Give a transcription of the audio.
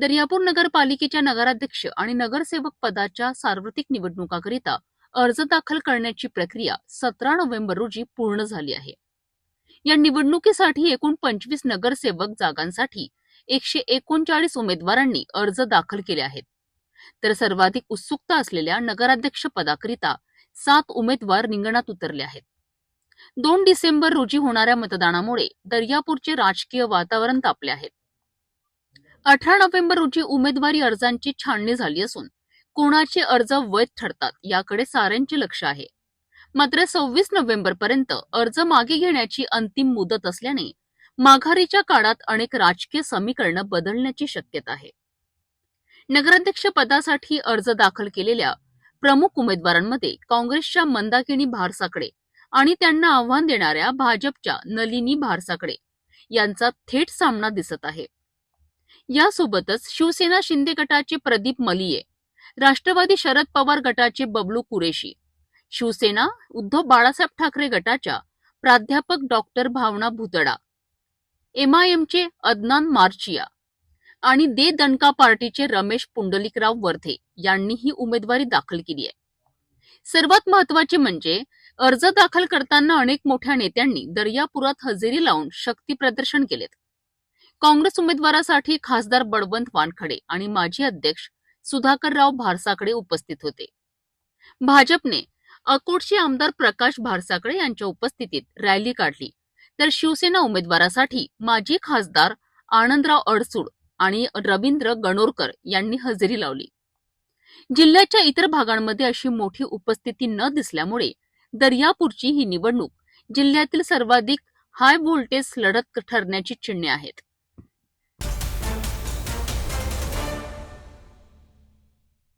दर्यापूर नगरपालिकेच्या नगराध्यक्ष आणि नगरसेवक पदाच्या सार्वत्रिक निवडणुकाकरिता अर्ज दाखल करण्याची प्रक्रिया सतरा नोव्हेंबर रोजी पूर्ण झाली आहे. या निवडणुकीसाठी एकूण पंचवीस नगरसेवक जागांसाठी एकशे एकोणचाळीस उमेदवारांनी अर्ज दाखल केले आहेत. तर सर्वाधिक उत्सुकता असलेल्या नगराध्यक्ष पदाकरिता सात उमेदवार रिंगणात उतरले आहेत. दोन डिसेंबर रोजी होणाऱ्या मतदानामुळे दर्यापूरचे राजकीय वातावरण तापले आहेत अठरा नोव्हेंबर रोजी उमेदवारी अर्जांची छाननी झाली असून कोणाचे अर्ज वैध ठरतात याकडे साऱ्यांचे लक्ष आहे. मात्र सव्वीस नोव्हेंबर पर्यंत अर्ज मागे घेण्याची अंतिम मुदत असल्याने माघारीच्या काळात अनेक राजकीय समीकरणं बदलण्याची शक्यता आहे. नगराध्यक्ष पदासाठी अर्ज दाखल केलेल्या प्रमुख उमेदवारांमध्ये काँग्रेसच्या मंदाकिनी भारसाकडे आणि त्यांना आव्हान देणाऱ्या भाजपच्या नलिनी भारसाकडे यांचा थेट सामना दिसत आहे. यासोबतच शिवसेना शिंदे गटाचे प्रदीप मलिये राष्ट्रवादी शरद पवार गटाचे बबलू कुरेशी शिवसेना उद्धव बाळासाहेब ठाकरे गटाच्या प्राध्यापक डॉक्टर भावना भुतडा एमआयएमचे अदनान मार्चिया आणि दे दणका पार्टीचे रमेश पुंडलिकराव वर्धे यांनीही उमेदवारी दाखल केली आहे. सर्वात महत्त्वाचे म्हणजे अर्ज दाखल करताना अनेक मोठ्या नेत्यांनी दर्यापुरात हजेरी लावून शक्ती प्रदर्शन केलेत. काँग्रेस उमेदवारासाठी खासदार बळवंत वानखडे आणि माजी अध्यक्ष सुधाकरराव भारसाकडे उपस्थित होते. भाजपने अकोटचे आमदार प्रकाश भारसाकडे यांच्या उपस्थितीत रॅली काढली. तर शिवसेना उमेदवारासाठी माजी खासदार आनंदराव अडसूड आणि रवींद्र गणोरकर यांनी हजेरी लावली. जिल्ह्याच्या इतर भागांमध्ये अशी मोठी उपस्थिती न दिसल्यामुळे दर्यापूरची ही निवडणूक जिल्ह्यातील सर्वाधिक हाय व्होल्टेज लढत ठरण्याची चिन्हे आहेत.